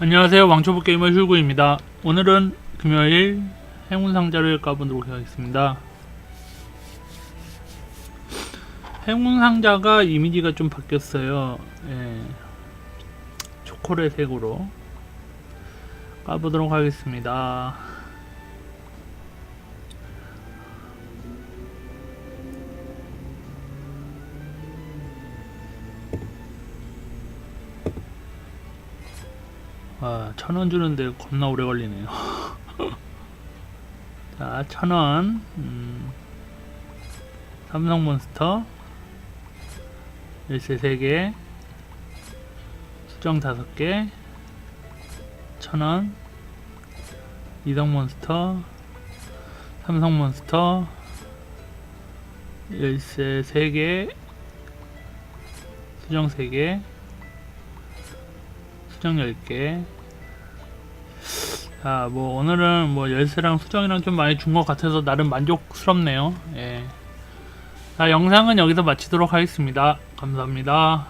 안녕하세요. 왕초보 게이머 휴구입니다. 오늘은 금요일 행운 상자를 까보도록 하겠습니다. 행운 상자가 이미지가 좀 바뀌었어요. 예. 초콜릿 색으로 까보도록 하겠습니다 와, 천원 주는데 겁나 오래 걸리네요. 자, 천 원. 음, 삼성 몬스터. 열쇠 3개. 수정 5개. 천 원. 이성 몬스터. 삼성 몬스터. 열쇠 3개. 수정 3개. 수정 10개. 자, 뭐 오늘은 뭐 열쇠랑 수정이랑 좀 많이 준 것 같아서 나름 만족스럽네요. 예. 자, 영상은 여기서 마치도록 하겠습니다. 감사합니다.